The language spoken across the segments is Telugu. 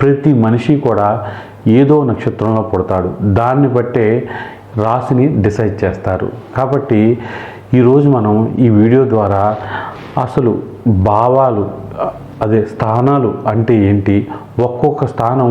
ప్రతి మనిషి కూడా ఏదో నక్షత్రంలో పుడతాడు. దాన్ని బట్టే రాశిని డిసైడ్ చేస్తారు. కాబట్టి ఈరోజు మనం ఈ వీడియో ద్వారా అసలు భావాలు అదే స్థానాలు అంటే ఏంటి? ఒక్కొక్క స్థానం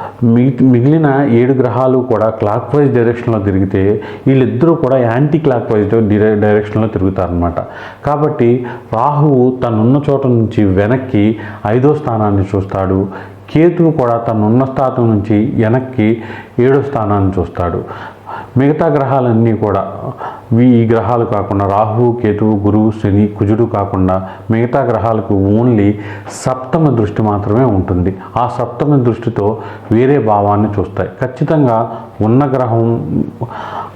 మిగిలిన ఏడు గ్రహాలు కూడా క్లాక్ వైజ్ డైరెక్షన్లో తిరిగితే వీళ్ళిద్దరూ కూడా యాంటీ క్లాక్ వైజ్ డైరెక్షన్లో తిరుగుతారనమాట కాబట్టి రాహువు తనున్న చోట నుంచి వెనక్కి ఐదో స్థానాన్ని చూస్తాడు. కేతువు కూడా తనున్న స్థానం నుంచి వెనక్కి ఏడో స్థానాన్ని చూస్తాడు. మిగతా గ్రహాలన్నీ కూడా ఈ గ్రహాలు కాకుండా రాహువు కేతువు గురువు శని కుజుడు కాకుండా మిగతా గ్రహాలకు ఓన్లీ సప్తమ దృష్టి మాత్రమే ఉంటుంది. ఆ సప్తమ దృష్టితో వేరే భావాన్ని చూస్తాయి. ఖచ్చితంగా ఉన్న గ్రహం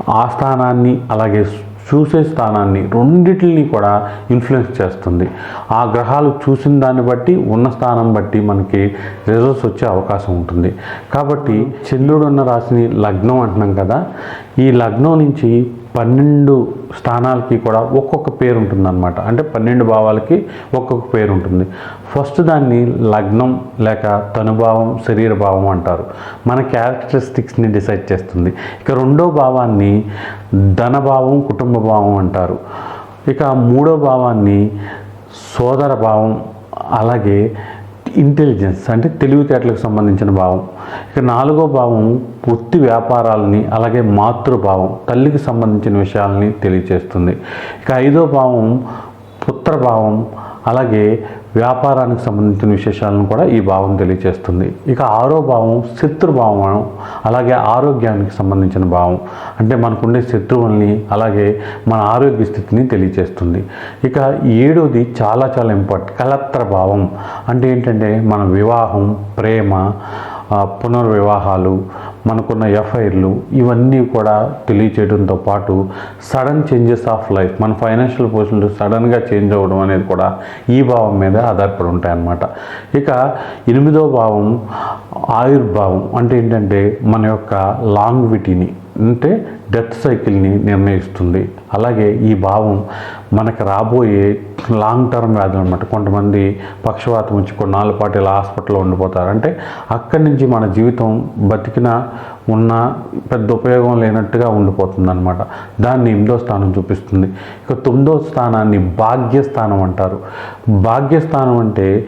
ఆ స్థానాన్ని అలాగే చూసే స్థానాన్ని రెండింటిని కూడా ఇన్ఫ్లుయెన్స్ చేస్తుంది. ఆ గ్రహాలు చూసిన దాన్ని బట్టి ఉన్న స్థానం బట్టి మనకి రిజల్ట్స్ వచ్చే అవకాశం ఉంటుంది. కాబట్టి చంద్రుడు ఉన్న రాశిని లగ్నం అంటున్నాం కదా. ఈ లగ్నం నుంచి పన్నెండు స్థానాలకి కూడా ఒక్కొక్క పేరు ఉంటుందన్నమాట. అంటే పన్నెండు భావాలకి ఒక్కొక్క పేరు ఉంటుంది. ఫస్ట్ దాన్ని లగ్నం లేక తనుభావం శరీర భావం అంటారు. మన క్యారెక్టరిస్టిక్స్ని డిసైడ్ చేస్తుంది. ఇక రెండో భావాన్ని ధనభావం కుటుంబ భావం అంటారు. ఇక మూడో భావాన్ని సోదర భావం అలాగే ఇంటెలిజెన్స్ అంటే తెలివితేటలకు సంబంధించిన భావం. ఇక నాలుగో భావం వృత్తి వ్యాపారాలని అలాగే మాతృభావం తల్లికి సంబంధించిన విషయాలని తెలియచేస్తుంది. ఇక ఐదో భావం పుత్రభావం అలాగే వ్యాపారానికి సంబంధించిన విశేషాలను కూడా ఈ భావం తెలియచేస్తుంది. ఇక ఆరో భావం శత్రుభావం అలాగే ఆరోగ్యానికి సంబంధించిన భావం. అంటే మనకుండే శత్రువుల్ని అలాగే మన ఆరోగ్య స్థితిని తెలియచేస్తుంది. ఇక ఏడోది చాలా చాలా ఇంపార్టెంట్ కలత్ర భావం అంటే ఏంటంటే మన వివాహం ప్రేమ పునర్వివాహాలు మనకున్న ఎఫ్ఐఆర్లు ఇవన్నీ కూడా తెలియచేయడంతో పాటు సడన్ చేంజెస్ ఆఫ్ లైఫ్ మన ఫైనాన్షియల్ పొజిషన్లు సడన్గా చేంజ్ అవ్వడం అనేది కూడా ఈ భావం మీద ఆధారపడి ఉంటాయన్నమాట. ఇక ఎనిమిదో భావం ఆయుర్భావం అంటే ఏంటంటే మన యొక్క లాంగ్విటీని అంటే డెత్ సైకిల్ని నిర్ణయిస్తుంది. అలాగే ఈ భావం మనకు రాబోయే లాంగ్ టర్మ్ వ్యాధులు అనమాట కొంతమంది పక్షవాతం వచ్చి కొన్నాళ్ళ పాటు ఇలా హాస్పిటల్లో ఉండిపోతారు. అంటే అక్కడి నుంచి మన జీవితం బతికిన ఉన్న పెద్ద ఉపయోగం లేనట్టుగా ఉండిపోతుంది అనమాట దాన్ని ఎనిమిదో స్థానం చూపిస్తుంది. ఇక తొమ్మిదో స్థానాన్ని భాగ్యస్థానం అంటారు. భాగ్యస్థానం అంటే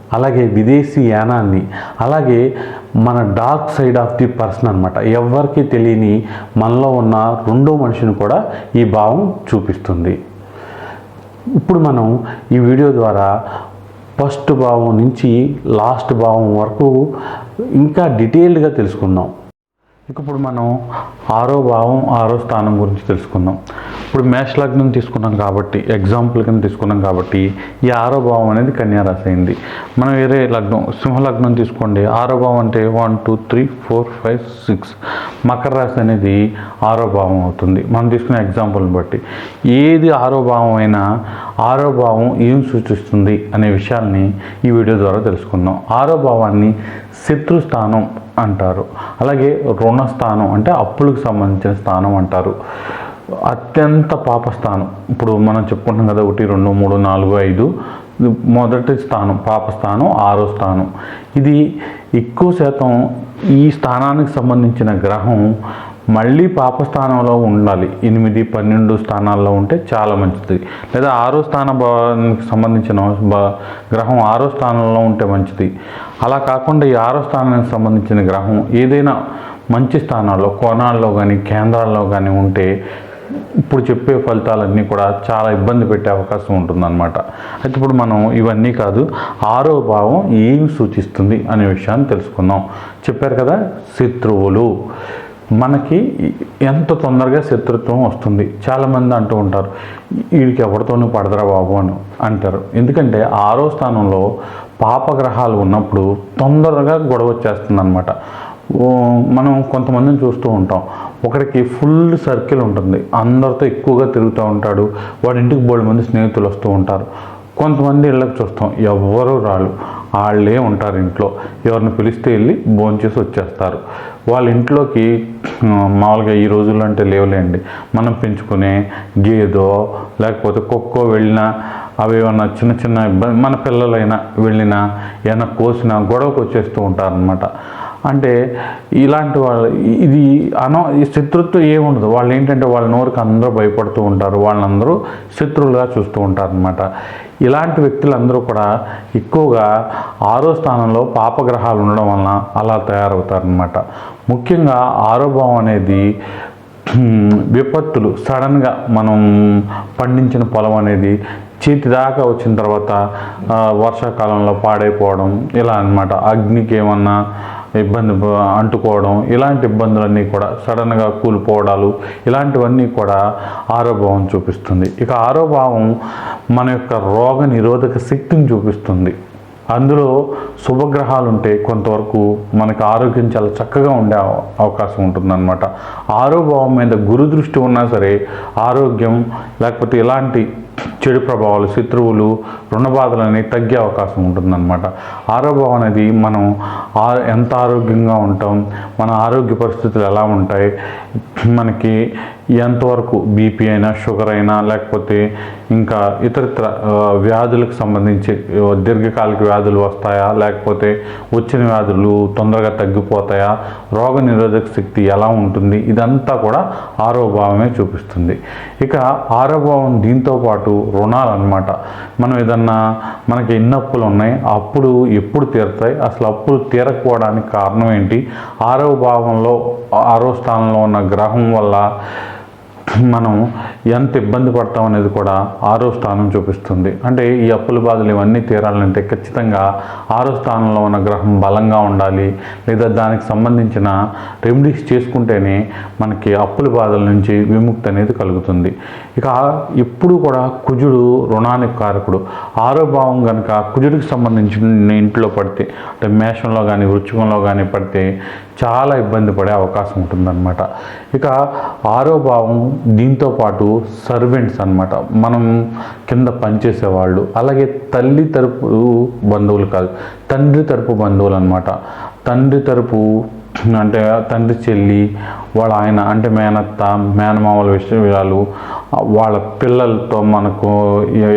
అలాగే విదేశీ యానాన్ని అలాగే మన dark side of the person అనమాట ఎవరికి తెలియని మనలో ఉన్న రెండో మనిషిని కూడా ఈ భావం చూపిస్తుంది. ఇప్పుడు మనం ఈ వీడియో ద్వారా ఫస్ట్ భావం నుంచి లాస్ట్ భావం వరకు ఇంకా డీటెయిల్డ్గా తెలుసుకుందాం. ఇక ఇప్పుడు మనం ఆరో భావం ఆరో స్థానం గురించి తెలుసుకుందాం. ఇప్పుడు మేష లగ్నం తీసుకున్నాం కాబట్టి ఎగ్జాంపుల్ కింద తీసుకున్నాం కాబట్టి ఈ ఆరో భావం అనేది కన్యారాశి అయింది. మనం వేరే లగ్నం సింహ లగ్నం తీసుకోండి. ఆరో భావం అంటే one two three four five six Makar రాశి అనేది ఆరో భావం అవుతుంది. మనం తీసుకున్న ఎగ్జాంపుల్ని బట్టి. ఏది ఆరో భావం అయినా ఆరో భావం ఏం సూచిస్తుంది అనే విషయాల్ని ఈ వీడియో ద్వారా తెలుసుకుందాం. ఆరో భావాన్ని శత్రు స్థానం అంటారు. అలాగే రుణస్థానం అంటే అప్పులకు సంబంధించిన స్థానం అంటారు. అత్యంత పాపస్థానం. ఇప్పుడు మనం చెప్పుకుంటాం కదా ఒకటి రెండు మూడు నాలుగు ఐదు. మొదటి స్థానం పాపస్థానం ఆరో స్థానం. ఇది ఎక్కువ శాతం ఈ స్థానానికి సంబంధించిన గ్రహం మళ్ళీ పాప స్థానంలో ఉండాలి. ఎనిమిది పన్నెండు స్థానాల్లో ఉంటే చాలా మంచిది. లేదా ఆరో స్థాన భావానికి సంబంధించిన గ్రహం ఆరో స్థానంలో ఉంటే మంచిది. అలా కాకుండా ఈ ఆరో స్థానానికి సంబంధించిన గ్రహం ఏదైనా మంచి స్థానాల్లో కోణాల్లో కానీ కేంద్రాల్లో కానీ ఉంటే ఇప్పుడు చెప్పే ఫలితాలన్నీ కూడా చాలా ఇబ్బంది పెట్టే అవకాశం ఉంటుందన్నమాట. అయితే ఇప్పుడు మనం ఇవన్నీ కాదు ఆరో భావం ఏం సూచిస్తుంది అనే విషయాన్ని తెలుసుకుందాం. చెప్పారు కదా శత్రువులు. మనకి ఎంత తొందరగా శత్రుత్వం వస్తుంది? చాలామంది అంటూ ఉంటారు వీడికి ఎవరితోనూ పడదరా బాబు అని అంటారు. ఎందుకంటే ఆరో స్థానంలో పాపగ్రహాలు ఉన్నప్పుడు తొందరగా గొడవ వచ్చేస్తుంది అనమాట మనం కొంతమందిని చూస్తూ ఉంటాం. ఒకరికి ఫుల్ సర్కిల్ ఉంటుంది. అందరితో ఎక్కువగా తిరుగుతూ ఉంటాడు. వాడి ఇంటికి బోల్డ్ మంది స్నేహితులు వస్తూ ఉంటారు. కొంతమంది ఇళ్ళకి చూస్తాం. ఎవ్వరూ రాళ్ళు వాళ్ళే ఉంటారు ఇంట్లో. ఎవరిని పిలిస్తే వెళ్ళి భోంచేసి వచ్చేస్తారు. వాళ్ళ ఇంట్లోకి మామూలుగా ఈ రోజుల్లో అంటే లేవులేండి. మనం పెంచుకునే గేదో లేకపోతే కుక్కో వెళ్ళినా అవి ఏమన్నా చిన్న చిన్న ఇబ్బంది మన పిల్లలైనా వెళ్ళినా ఏమైనా కోసినా గొడవకు వచ్చేస్తూ ఉంటారనమాట అంటే ఇలాంటి వాళ్ళు ఇది అనో ఈ శత్రుత్వం ఏముండదు. వాళ్ళు ఏంటంటే వాళ్ళ నోరుకి అందరూ భయపడుతూ ఉంటారు. వాళ్ళందరూ శత్రువులుగా చూస్తూ ఉంటారు అనమాట ఇలాంటి వ్యక్తులందరూ కూడా ఎక్కువగా ఆరో స్థానంలో పాపగ్రహాలు ఉండడం వలన అలా తయారవుతారనమాట ముఖ్యంగా ఆరో భావం అనేది విపత్తులు సడన్గా మనం పండించిన పొలం అనేది చేతి దాకా వచ్చిన తర్వాత వర్షాకాలంలో పాడైపోవడం ఇలా అన్నమాట. అగ్నికి ఏమన్నా ఇబ్బంది అంటుకోవడం ఇలాంటి ఇబ్బందులన్నీ కూడా సడన్గా కూలిపోవడాలు ఇలాంటివన్నీ కూడా ఆరోభావం చూపిస్తుంది. ఇక ఆరోభావం మన యొక్క రోగ నిరోధక శక్తిని చూపిస్తుంది. అందులో శుభగ్రహాలు ఉంటే కొంతవరకు మనకు ఆరోగ్యం చాలా చక్కగా ఉండే అవకాశం ఉంటుందన్నమాట. ఆరోభావం మీద గురు దృష్టి ఉన్నా సరే ఆరోగ్యం లేకపోతే ఇలాంటి చెడు ప్రభావాలు శత్రువులు రుణబాధలు అనేవి తగ్గే అవకాశం ఉంటుందన్నమాట. ఆరోగ్యం అనేది మనం ఆ ఎంత ఆరోగ్యంగా ఉంటాం మన ఆరోగ్య పరిస్థితులు ఎలా ఉంటాయి మనకి ఎంతవరకు బీపీ అయినా షుగర్ అయినా లేకపోతే ఇంకా ఇతరత్ర వ్యాధులకు సంబంధించి దీర్ఘకాలిక వ్యాధులు వస్తాయా? లేకపోతే వచ్చిన వ్యాధులు తొందరగా తగ్గిపోతాయా? రోగ నిరోధక శక్తి ఎలా ఉంటుంది? ఇదంతా కూడా ఆరోభావమే చూపిస్తుంది. ఇక ఆరోభావం దీంతో పాటు రుణాలు అన్నమాట మనం ఏదన్నా మనకి ఎన్ని అప్పులు ఉన్నాయి? అప్పుడు అప్పులు ఎప్పుడు తీరుతాయి? అసలు అప్పులు తీరకపోవడానికి కారణం ఏంటి? ఆరవ భావంలో ఆరో స్థానంలో ఉన్న గ్రహం వల్ల మనం ఎంత ఇబ్బంది పడతాం అనేది కూడా ఆరో స్థానం చూపిస్తుంది. అంటే ఈ అప్పుల బాధలు ఇవన్నీ తీరాలంటే ఖచ్చితంగా ఆరో స్థానంలో ఉన్న గ్రహం బలంగా ఉండాలి లేదా దానికి సంబంధించిన రెమెడీస్ చేసుకుంటేనే మనకి అప్పుల బాధల నుంచి విముక్తి అనేది కలుగుతుంది. ఇక ఇప్పుడు కూడా కుజుడు రుణానికి కారకుడు. ఆరో భావం కనుక కుజుడికి సంబంధించిన ఇంట్లో పడితే అంటే మేషంలో కానీ వృచ్చికంలో కానీ పడితే చాలా ఇబ్బంది పడే అవకాశం ఉంటుందన్నమాట. ఇక ఆరో భావం దీంతో పాటు సర్వెంట్స్ అన్నమాట. మనం కింద పనిచేసేవాళ్ళు అలాగే తల్లి తరపు బంధువులు కాదు తండ్రి తరపు బంధువులు అనమాట తండ్రి తరపు అంటే తండ్రి చెల్లి వాళ్ళ ఆయన అంటే మేనత్త మేనమామల విషయాలు వాళ్ళ పిల్లలతో మనకు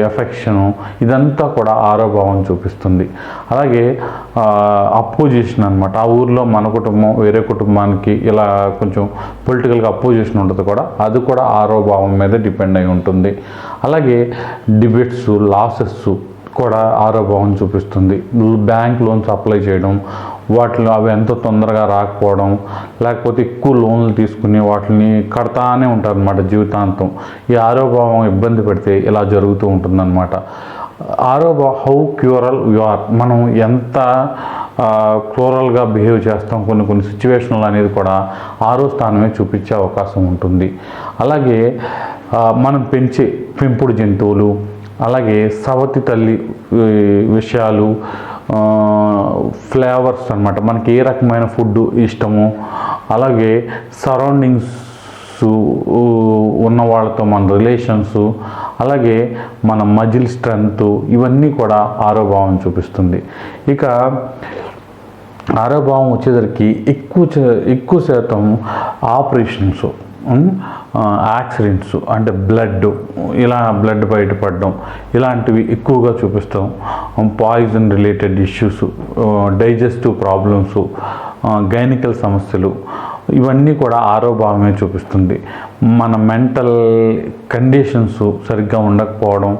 ఎఫెక్షను ఇదంతా కూడా ఆరోభావం చూపిస్తుంది. అలాగే అపోజిషన్ అనమాట ఆ ఊర్లో మన కుటుంబం వేరే కుటుంబానికి ఇలా కొంచెం పొలిటికల్గా అపోజిషన్ ఉంటుంది కూడా అది కూడా ఆరోభావం మీద డిపెండ్ అయి ఉంటుంది. అలాగే డిబేట్స్ లాసెస్ కూడా ఆరోభావం చూపిస్తుంది. బ్యాంక్ లోన్స్ అప్లై చేయడం వాటిలో అవి ఎంత తొందరగా రాకపోవడం లేకపోతే ఎక్కువ లోన్లు తీసుకుని వాటిని కడతానే ఉంటారు అనమాట జీవితాంతం. ఈ ఆరోభావం ఇబ్బంది పెడితే ఇలా జరుగుతూ ఉంటుందన్నమాట. ఆరోగ్య హౌ క్యూరల్ యు ఆర్. మనం ఎంత క్లోరల్గా బిహేవ్ చేస్తాం కొన్ని కొన్ని సిచ్యువేషన్లు అనేది కూడా ఆరో స్థానమే చూపించే అవకాశం ఉంటుంది. అలాగే మనం పెంచే పెంపుడు జంతువులు అలాగే సవతి తల్లి విషయాలు ఫ్లేవర్స్ అన్నమాట. మనకి ఏ రకమైన ఫుడ్ ఇష్టమో అలాగే సరౌండింగ్స్ ఉన్న వాళ్ళతో మన రిలేషన్స్ అలాగే మన మజిల్ స్ట్రెంగ్త్ ఇవన్నీ కూడా ఆరోభావం చూపిస్తుంది. ఇక ఆరోభావం వచ్చేసరికి ఎక్కువ చే- ఎక్కువ శాతం ఆపరేషన్స్. యాక్సిడెంట్స్ అంటే బ్లడ్ ఇలా బ్లడ్ బయటపడడం ఇలాంటివి ఎక్కువగా చూపిస్తాం. Poison related issues digestive problems గైనికల్ సమస్యలు ఇవన్నీ కూడా ఆరోభావమే చూపిస్తుంది. మన మెంటల్ కండిషన్స్ సరిగ్గా ఉండకపోవడం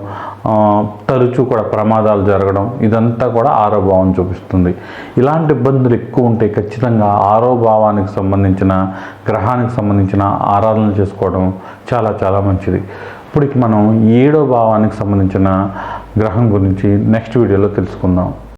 తరచూ కూడా ప్రమాదాలు జరగడం ఇదంతా కూడా ఆరోభావం చూపిస్తుంది. ఇలాంటి ఇబ్బందులు ఎక్కువ ఉంటే ఖచ్చితంగా ఆరోభావానికి సంబంధించిన గ్రహానికి సంబంధించిన ఆరాధన చేసుకోవడం చాలా చాలా మంచిది. ఇప్పటికి మనం ఏడో భావానికి సంబంధించిన గ్రహం గురించి నెక్స్ట్ వీడియోలో తెలుసుకుందాం.